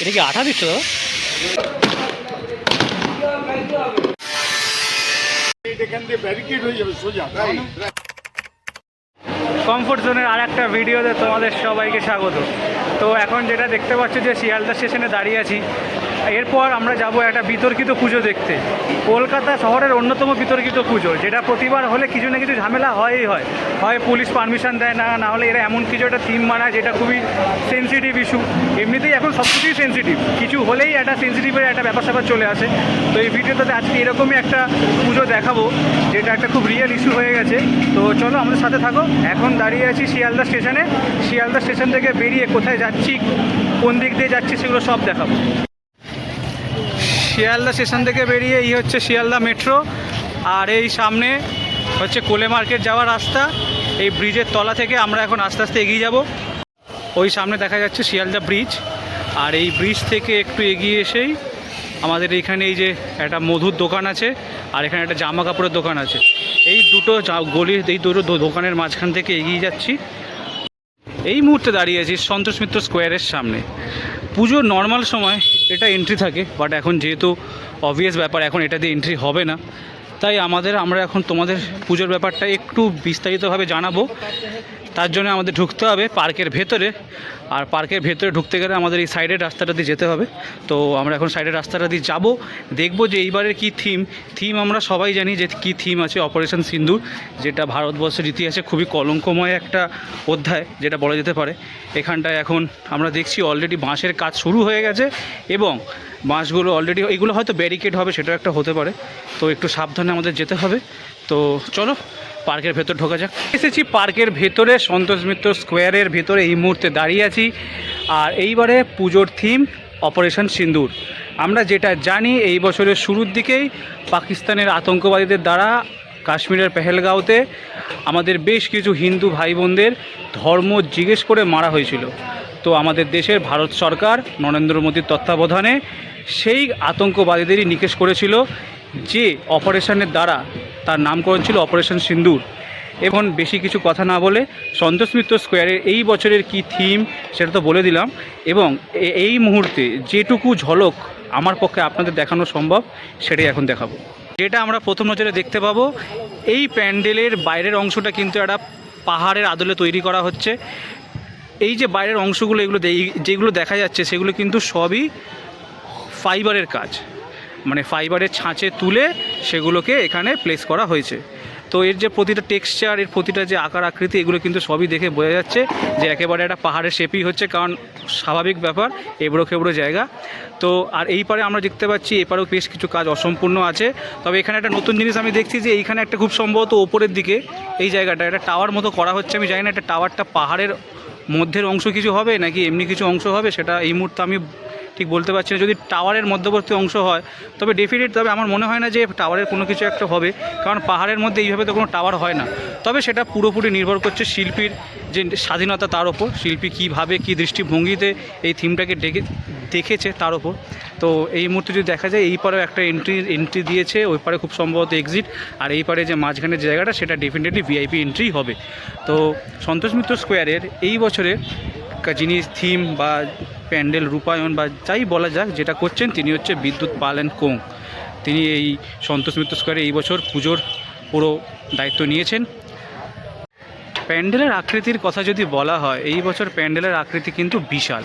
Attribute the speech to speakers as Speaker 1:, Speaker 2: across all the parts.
Speaker 1: এটা কি আঠা দিচ্ছ? কমফোর্ট জোনের আর একটা ভিডিওতে তোমাদের সবাইকে স্বাগত। তো এখন যেটা দেখতে পাচ্ছ যে শিয়ালদা স্টেশনে দাঁড়িয়ে আছি এরপর আমরা যাব একটা বিতর্কিত পুজো দেখতে। কলকাতা শহরের অন্যতম বিতর্কিত পুজো, যেটা প্রতিবার হলে কিছু না কিছু ঝামেলা হয়ই হয়। হয় পুলিশ পারমিশন দেয় না না হলে এরা এমন কিছু একটা থিম বানায় যেটা খুবই সেন্সিটিভ ইস্যু এমনিতেই এখন সব কিছুই সেন্সিটিভ কিছু হলেই একটা সেন্সিটিভের একটা ব্যাপার স্যাপার চলে আসে। তো এই ভিডিওটাতে আজকে এরকমই একটা পুজো দেখাবো, যেটা একটা খুব রিয়েল ইস্যু হয়ে গেছে। তো চলো আমাদের সাথে থাকো। এখন দাঁড়িয়ে আছি শিয়ালদা স্টেশনে। শিয়ালদা স্টেশন থেকে বেরিয়ে কোথায় যাচ্ছি, কোন দিক দিয়ে যাচ্ছি সেগুলো সব দেখাবো। শিয়ালদা স্টেশন থেকে বেরিয়ে এই হচ্ছে শিয়ালদা মেট্রো, আর এই সামনে হচ্ছে কোলে মার্কেট যাওয়ার রাস্তা। এই ব্রিজের তলা থেকে আমরা এখন আস্তে আস্তে এগিয়ে যাব। ওই সামনে দেখা যাচ্ছে শিয়ালদা ব্রিজ, আর এই ব্রিজ থেকে একটু এগিয়ে এসেই আমাদের এইখানে এই যে একটা মধুর দোকান আছে, আর এখানে একটা জামা কাপড়ের দোকান আছে। এই দুটো গলির এই দুটো দোকানের মাঝখান থেকে এগিয়ে যাচ্ছি। এই মুহূর্তে দাঁড়িয়ে আছি সন্তোষ মিত্র স্কোয়ারের সামনে। পুজোর নর্মাল সময় এটা এন্ট্রি থাকে বাট এখন যেহেতু অবভিয়াস ব্যাপার, এখন এটা দিয়ে এন্ট্রি হবে না। তাই আমাদের, আমরা এখন তোমাদের পুজোর ব্যাপারটা একটু বিস্তারিতভাবে জানাব। তার জন্য আমাদের ঢুকতে হবে পার্কের ভেতরে। আর পার্কের ভেতরে ঢুকতে গেলে আমাদের এই সাইডের রাস্তাটা দিয়ে যেতে হবে। তো আমরা এখন সাইডের রাস্তাটা দিয়ে যাব। দেখব যে এইবারের কী থিম থিম আমরা সবাই জানি যে কী থিম আছে অপারেশন সিন্দুর যেটা ভারতবর্ষের ইতিহাসে খুবই কলঙ্কময় একটা অধ্যায়, যেটা বলা যেতে পারে। এখানটায় এখন আমরা দেখছি অলরেডি বাঁশের কাজ শুরু হয়ে গেছে এবং বাঁশগুলো অলরেডি এগুলো হয়তো ব্যারিকেড হবে, সেটাও একটা হতে পারে। তো একটু সাবধানে আমাদের যেতে হবে। তো চলো, পার্কের ভেতর ঢোকা যাক। এসেছি পার্কের ভেতরে, সন্তোষ মিত্র স্কোয়ারের ভেতরে এই মুহূর্তে দাঁড়িয়ে আছি। আর এইবারে পুজোর থিম অপারেশন সিন্দুর। আমরা যেটা জানি, এই বছরের শুরুর দিকেই পাকিস্তানের আতঙ্কবাদীদের দ্বারা কাশ্মীরের পেহেলগাঁওতে আমাদের বেশ কিছু হিন্দু ভাই বোনদের ধর্ম জিজ্ঞেস করে মারা হয়েছিল। তো আমাদের দেশের ভারত সরকার নরেন্দ্র মোদীর তত্ত্বাবধানে সেই আতঙ্কবাদীদেরই নিকেশ করেছিল যে অপারেশনের দ্বারা তার নামকরণ ছিল অপারেশন সিন্দুর। এখন বেশি কিছু কথা না বলে সন্তোষ মিত্র স্কোয়ারের এই বছরের কি থিম সেটা তো বলে দিলাম এবং এই মুহূর্তে যেটুকু ঝলক আমার পক্ষে আপনাদের দেখানো সম্ভব সেটাই এখন দেখাবো। যেটা আমরা প্রথম নজরে দেখতে পাবো, এই প্যান্ডেলের বাইরের অংশটা কিন্তু একটা পাহাড়ের আদলে তৈরি করা হচ্ছে। এই যে বাইরের অংশগুলো এগুলো যেগুলো দেখা যাচ্ছে সেগুলো কিন্তু সবই ফাইবারের কাজ। মানে ফাইবারের ছাঁচে তুলে সেগুলোকে এখানে প্লেস করা হয়েছে। তো এর যে প্রতিটা টেক্সচার এর প্রতিটা যে আকার, আকৃতি, এগুলো কিন্তু সবই দেখে বোঝা যাচ্ছে যে একেবারে একটা পাহাড়ের শেপই হচ্ছে কারণ স্বাভাবিক ব্যাপার, এবড়ো খেবড়ো জায়গা। তো আর এই পারে আমরা দেখতে পাচ্ছি এপারেও বেশ কিছু কাজ অসম্পূর্ণ আছে। তবে এখানে একটা নতুন জিনিস আমি দেখছি যে এইখানে একটা খুব সম্ভবত ওপরের দিকে এই জায়গাটা, একটা টাওয়ার মতো করা হচ্ছে। আমি জানি না, একটা টাওয়ারটা পাহাড়ের মধ্যের অংশ কিছু হবে নাকি এমনি কিছু অংশ হবে সেটা এই মুহূর্তে আমি ঠিক বলতে পারছি না। যদি টাওয়ারের মধ্যবর্তী অংশ হয়, তবে ডেফিনেট তবে আমার মনে হয় না যে টাওয়ারের কোনো কিছু একটা হবে, কারণ পাহাড়ের মধ্যে এইভাবে তো কোনো টাওয়ার হয় না। তবে সেটা পুরোপুরি নির্ভর করছে শিল্পীর যে স্বাধীনতা তার ওপর, শিল্পী কীভাবে কী দৃষ্টিভঙ্গিতে এই থিমটাকে ডেকে, দেখেছে তার ওপর। তো এই মুহূর্তে যদি দেখা যায়, এই পারেও একটা এন্ট্রি এন্ট্রি দিয়েছে, ওই পারে খুব সম্ভবত এক্সিট আর এই পারে যে মাঝখানের জায়গাটা, সেটা ডেফিনেটলি ভিআইপি এন্ট্রি হবে। তো সন্তোষ মিত্র স্কোয়ারের এই বছরে যিনি থিম বা প্যান্ডেল, রূপায়ণ বা যাই বলা যাক, যেটা করছেন তিনি হচ্ছে বিদ্যুৎ পালেন কোং তিনি এই সন্তোষ মিত্র স্কোয়ারে এই বছর পুজোর পুরো দায়িত্ব নিয়েছেন। প্যান্ডেলের আকৃতির কথা যদি বলা হয়, এই বছর প্যান্ডেলের আকৃতি কিন্তু বিশাল।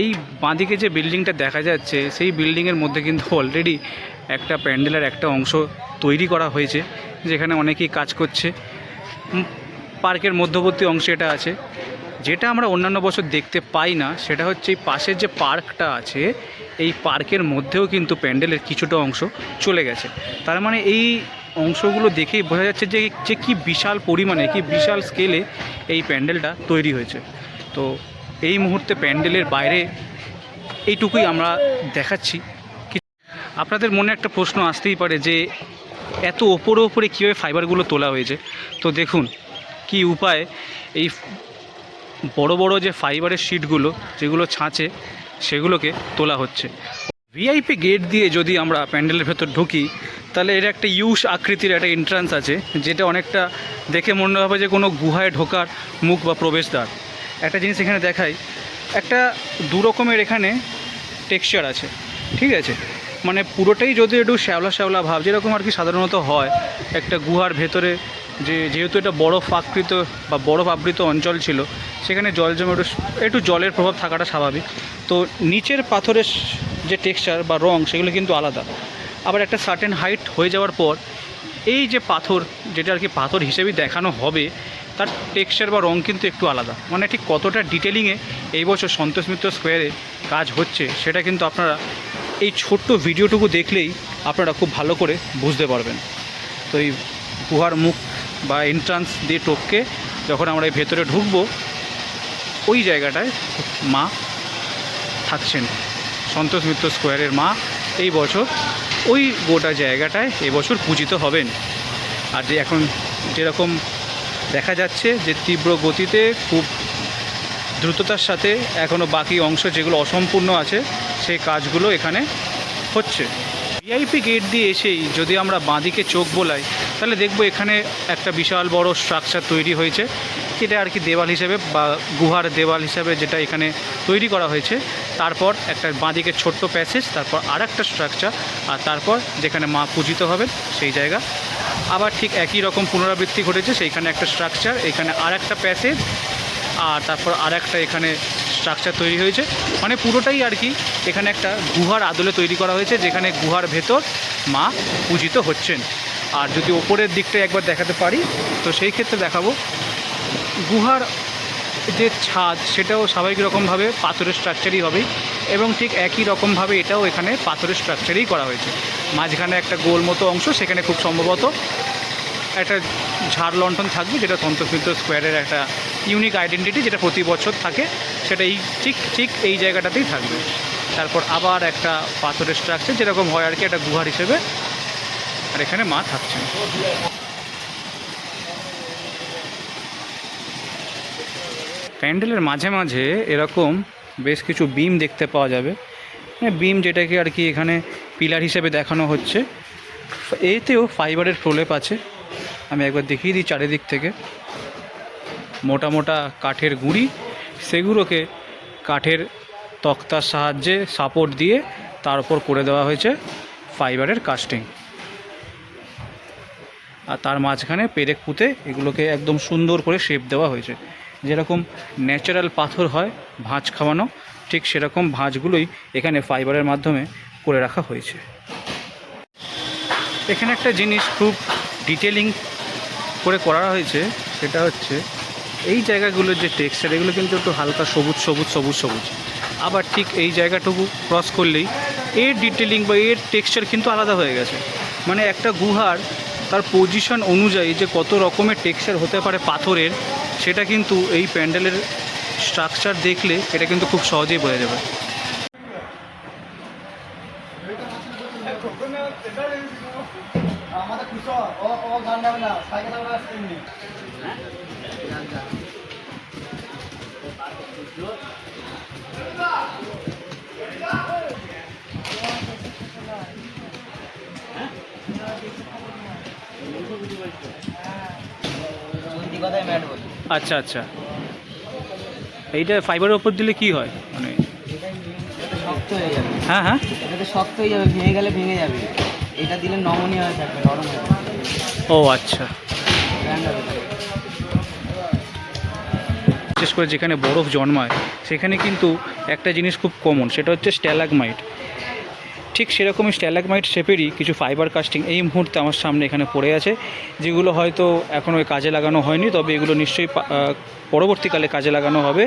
Speaker 1: এই বাঁদিকে যে বিল্ডিংটা দেখা যাচ্ছে, সেই বিল্ডিংয়ের মধ্যে কিন্তু অলরেডি একটা প্যান্ডেলের একটা অংশ তৈরি করা হয়েছে, যেখানে অনেকেই কাজ করছে। পার্কের মধ্যবর্তী অংশে এটা আছে। যেটা আমরা অন্যান্য বছর দেখতে পাই না, সেটা হচ্ছে এই পাশের যে পার্কটা আছে, এই পার্কের মধ্যেও কিন্তু প্যান্ডেলের কিছুটা অংশ চলে গেছে। তার মানে এই অংশগুলো দেখেই বোঝা যাচ্ছে যে যে কি বিশাল পরিমাণে, কি বিশাল স্কেলে এই প্যান্ডেলটা তৈরি হয়েছে। তো এই মুহূর্তে প্যান্ডেলের বাইরে এইটুকুই আমরা দেখাচ্ছি। আপনাদের মনে একটা প্রশ্ন আসতেই পারে যে, এত ওপরে ওপরে কীভাবে ফাইবারগুলো তোলা হয়েছে? তো দেখুন, কি উপায় এই বড় বড় যে ফাইবারের শিটগুলো যেগুলো ছাঁচে, সেগুলোকে তোলা হচ্ছে। ভিআইপি গেট দিয়ে যদি আমরা প্যান্ডেলের ভেতর ঢুকি, তাহলে এটা একটা ইউস আকৃতির একটা এন্ট্রান্স আছে, যেটা অনেকটা দেখে মনে হবে যে কোনো গুহায় ঢোকার মুখ বা প্রবেশদ্বার। একটা জিনিস এখানে দেখাই, একটা দু রকমের এখানে টেক্সচার আছে, ঠিক আছে? মানে পুরোটাই যদি একটু শ্যাওলা শ্যাওলা ভাব, যেরকম আর কি সাধারণত হয়, একটা গুহার ভেতরে যে যেহেতু এটা বরফ আকৃত বা বরফ আবৃত অঞ্চল ছিল, সেখানে জল জমে একটু একটু জলের প্রভাব থাকাটা স্বাভাবিক। তো নিচের পাথরের যে টেক্সচার বা রং, সেগুলো কিন্তু আলাদা। আবার একটা সার্টেন হাইট হয়ে যাওয়ার পর, এই যে পাথর, যেটা আর কি পাথর হিসেবেই দেখানো হবে, তার টেক্সচার বা রং কিন্তু একটু আলাদা। মানে ঠিক কতটা ডিটেলিংয়ে এই বছর সন্তোষ মিত্র স্কোয়ারে কাজ হচ্ছে, সেটা কিন্তু আপনারা এই ছোট্ট ভিডিওটুকু দেখলেই আপনারা খুব ভালো করে বুঝতে পারবেন। তো এই গুহার মুখ বা এন্ট্রান্স দিয়ে টপকে যখন আমরা এই ভেতরে ঢুকবো, ওই জায়গাটায় মা থাকছেন। সন্তোষ মিত্র স্কোয়ারের মা এই বছর ওই গোটা জায়গাটায় এবছর পূজিত হবেন। আর যে এখন যেরকম দেখা যাচ্ছে যে তীব্র গতিতে খুব দ্রুততার সাথে এখনও বাকি অংশ যেগুলো অসম্পূর্ণ আছে, সেই কাজগুলো এখানে হচ্ছে। ভিআইপি গেট দিয়ে এসেই যদি আমরা বাঁদিকে চোখ বোলাই, তাহলে দেখব এখানে একটা বিশাল বড় স্ট্রাকচার তৈরি হয়েছে। এটা আর কি দেওয়াল হিসেবে বা গুহার দেওয়াল হিসেবে যেটা এখানে তৈরি করা হয়েছে। তারপর একটা বাঁদিকে ছোট্ট প্যাসেজ তারপর আর একটা স্ট্রাকচার আর তারপর যেখানে মা পূজিত হবেন সেই জায়গা। আবার ঠিক একই রকম পুনরাবৃত্তি ঘটেছে, সেইখানে একটা স্ট্রাকচার এখানে আর একটা প্যাসেজ আর তারপর আর একটা এখানে স্ট্রাকচার তৈরি হয়েছে। মানে পুরোটাই আর কি এখানে একটা গুহার আদলে তৈরি করা হয়েছে, যেখানে গুহার ভেতর মা পূজিত হচ্ছেন। আর যদি ওপরের দিকটা একবার দেখাতে পারি, তো সেই ক্ষেত্রে দেখাবো। গুহার যে ছাদ, সেটাও স্বাভাবিক রকমভাবে পাথরের স্ট্রাকচারই হবে এবং ঠিক একই রকমভাবে এটাও এখানে পাথরের স্ট্রাকচারেই করা হয়েছে। মাঝখানে একটা গোল মতো অংশ, সেখানে খুব সম্ভবত একটা ঝাড় লণ্ঠন থাকবে, যেটা সন্তোষ মিত্র স্কোয়ারের একটা ইউনিক আইডেন্টিটি যেটা প্রতি বছর থাকে, সেটা এই ঠিক ঠিক এই জায়গাটাতেই থাকবে। তারপর আবার একটা পাথরের স্ট্রাকচার যেরকম হয় আর কি, একটা গুহার হিসেবে। আর এখানে মা থাকছেন। প্যান্ডেলের মাঝে মাঝে এরকম বেশ কিছু বিম দেখতে পাওয়া যাবে। বিম যেটাকে আর কি এখানে পিলার হিসেবে দেখানো হচ্ছে। এতেও ফাইবারের প্রলেপ আছে। আমি একবার দেখিয়ে দিই চারিদিক থেকে। মোটা মোটা কাঠের গুঁড়ি, সেগুলোকে কাঠের তক্তার সাহায্যে সাপোর্ট দিয়ে তার উপর করে দেওয়া হয়েছে ফাইবারের কাস্টিং আর তার মাঝখানে পেরেক পুঁতে এগুলোকে একদম সুন্দর করে শেপ দেওয়া হয়েছে। যেরকম ন্যাচারাল পাথর হয় ভাঁজ খাওয়ানো, ঠিক সেরকম ভাঁজগুলোই এখানে ফাইবারের মাধ্যমে করে রাখা হয়েছে। এখানে একটা জিনিস খুব ডিটেলিং করে করা হয়েছে, সেটা হচ্ছে এই জায়গাগুলোর যে টেক্সচার এগুলো কিন্তু একটু হালকা সবুজ সবুজ সবুজ সবুজ। আবার ঠিক এই জায়গাটুকু ক্রস করলেই এর ডিটেলিং বা এর টেক্সচার কিন্তু আলাদা হয়ে গেছে। মানে একটা গুহার তার পজিশন অনুযায়ী যে কত রকমের টেক্সচার হতে পারে পাথরের, সেটা কিন্তু এই প্যান্ডেলের স্ট্রাকচার দেখলে এটা কিন্তু খুব সহজেই বোঝা যাবে
Speaker 2: আমাদের খুশি ও ও গান গাবে না সাইকেল আমরা আসতে এমনি চলতি কথায় ম্যাট বলি
Speaker 1: আচ্ছা আচ্ছা। এইটা ফাইবারের ওপর দিলে কি হয়? মানে
Speaker 2: শক্ত হয়ে। যাবে
Speaker 1: হ্যাঁ হ্যাঁ
Speaker 2: এটা তো শক্ত হয়ে যাবে ভেঙে গেলে ভেঙে যাবে। এটা দিলে নমনীয় হয়ে থাকবে নরম হয়ে
Speaker 1: ও আচ্ছা। বিশেষ করে যেখানে বরফ জন্মায়, সেখানে কিন্তু একটা জিনিস খুব কমন সেটা হচ্ছে স্ট্যালাগমাইট। ঠিক সেরকমই স্ট্যালাগমাইট শেপেরই কিছু ফাইবার কাস্টিং এই মুহূর্তে আমার সামনে এখানে পড়ে আছে, যেগুলো হয়তো এখনও কাজে লাগানো হয়নি, তবে এগুলো নিশ্চয়ই পরবর্তীকালে কাজে লাগানো হবে।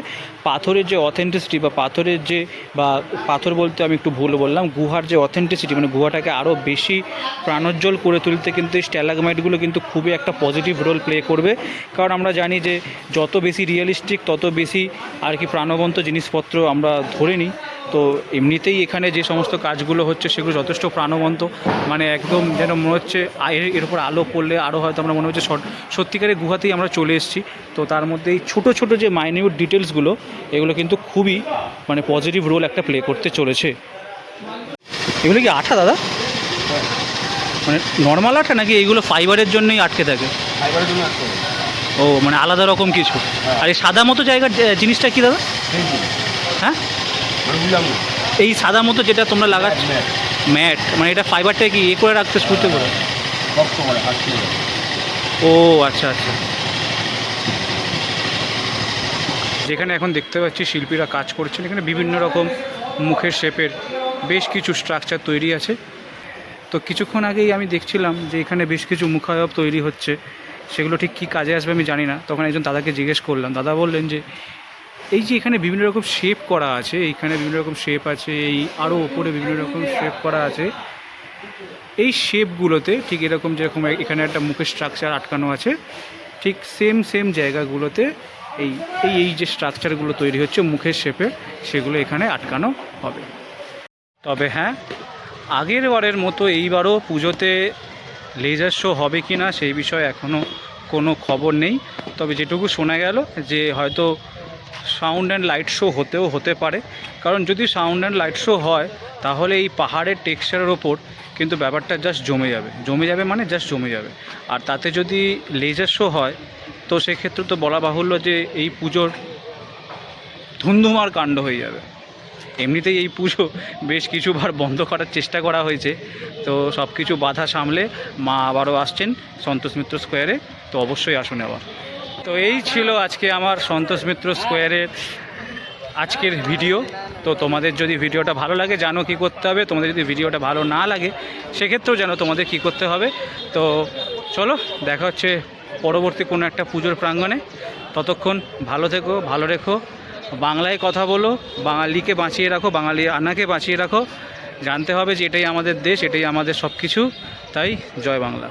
Speaker 1: পাথরের যে অথেন্টিসিটি বা পাথরের যে বা পাথর বলতে আমি একটু ভুল বললাম, গুহার যে অথেন্টিসিটি মানে গুহাটাকে আরও বেশি প্রাণোজ্জ্বল করে তুলতে কিন্তু এই স্ট্যালাগমাইটগুলো কিন্তু খুবই একটা পজিটিভ রোল প্লে করবে। কারণ আমরা জানি যে যত বেশি রিয়েলিস্টিক তত বেশি আর কি প্রাণবন্ত জিনিসপত্র আমরা ধরে নিই। তো এমনিতেই এখানে যে সমস্ত কাজগুলো হচ্ছে সেগুলো যথেষ্ট প্রাণবন্ত। মানে একদম যেন মনে হচ্ছে এর উপর আলো পড়লে আরও হয়তো আমরা মনে হচ্ছে সত্যিকারের গুহাতেই আমরা চলে এসেছি। তো তার মধ্যে এই ছোটো ছোটো যে মাইনিউট ডিটেলসগুলো এগুলো কিন্তু খুবই মানে পজিটিভ রোল একটা প্লে করতে চলেছে। এগুলো কি আঠা দাদা? মানে নর্মাল আঠা নাকি এইগুলো ফাইবারের জন্যই আটকে থাকে?
Speaker 2: ফাইবারের জন্য আসতে
Speaker 1: ও মানে আলাদা রকম কিছু। আর এই সাদা মতো জায়গার জিনিসটা কি দাদা? হ্যাঁ?
Speaker 2: বুঝলাম
Speaker 1: এই সাদা মতো যেটা তোমরা লাগাচ্ছ ম্যাট। মানে এটা ফাইবারটা কি এ করে রাখতে শুতে করে? ও আচ্ছা আচ্ছা। যেখানে এখন দেখতে পাচ্ছি শিল্পীরা কাজ করছেন, এখানে বিভিন্ন রকম মুখের শেপের বেশ কিছু স্ট্রাকচার তৈরি আছে। তো কিছুক্ষণ আগেই আমি দেখছিলাম যে এখানে বেশ কিছু মুখায়ব তৈরি হচ্ছে। সেগুলো ঠিক কী কাজে আসবে আমি জানি না। তখন একজন দাদাকে জিজ্ঞেস করলাম। দাদা বললেন যে এই যে এখানে বিভিন্ন রকম শেপ করা আছে, এইখানে বিভিন্ন রকম শেপ আছে, এই আরও ওপরে বিভিন্ন রকম শেপ করা আছে। এই শেপগুলোতে ঠিক এরকম যেরকম এখানে একটা মুখের স্ট্রাকচার আটকানো আছে, ঠিক সেম সেম জায়গাগুলোতে এই এই এই যে স্ট্রাকচারগুলো তৈরি হচ্ছে মুখের শেপে সেগুলো এখানে আটকানো হবে। তবে হ্যাঁ আগের বারের মতো এইবারও পুজোতে লেজার শো হবে কি না সেই বিষয়ে এখনও কোনো খবর নেই। তবে যেটুকু শোনা গেল যে হয়তো সাউন্ড অ্যান্ড লাইট শো হতেও হতে পারে। কারণ যদি সাউন্ড অ্যান্ড লাইট শো হয়, তাহলে এই পাহাড়ের টেক্সচারের ওপর কিন্তু ব্যাপারটা জাস্ট জমে যাবে। জমে যাবে মানে জাস্ট জমে যাবে। আর তাতে যদি লেজার শো হয়, তো সেক্ষেত্রে তো বলা বাহুল্য যে এই পুজোর ধুমধুমার কাণ্ড হয়ে যাবে। এমনিতেই এই পুজো বেশ কিছুবার বন্ধ করার চেষ্টা করা হয়েছে। তো সব কিছু বাধা সামলে মা আবারও আসছেন সন্তোষ মিত্র স্কোয়ারে তো অবশ্যই আসুন আবার তো এই ছিল আজকে আমার সন্তোষ মিত্র স্কোয়ারের আজকের ভিডিও। তো তোমাদের যদি ভিডিওটা ভালো লাগে, জানো কি করতে হবে। তোমাদের যদি ভিডিওটা ভালো না লাগে, সেক্ষেত্রেও জানো তোমাদের কি করতে হবে। তো চলো, দেখা হচ্ছে পরবর্তী কোনো একটা পুজোর প্রাঙ্গণে। ততক্ষণ ভালো থেকো, ভালো রেখো। বাংলায় কথা বলো, বাঙালিকে বাঁচিয়ে রাখো, বাঙালি আনাকে বাঁচিয়ে রাখো। জানতে হবে যে এটাই আমাদের দেশ, এটাই আমাদের সব কিছু তাই জয় বাংলা।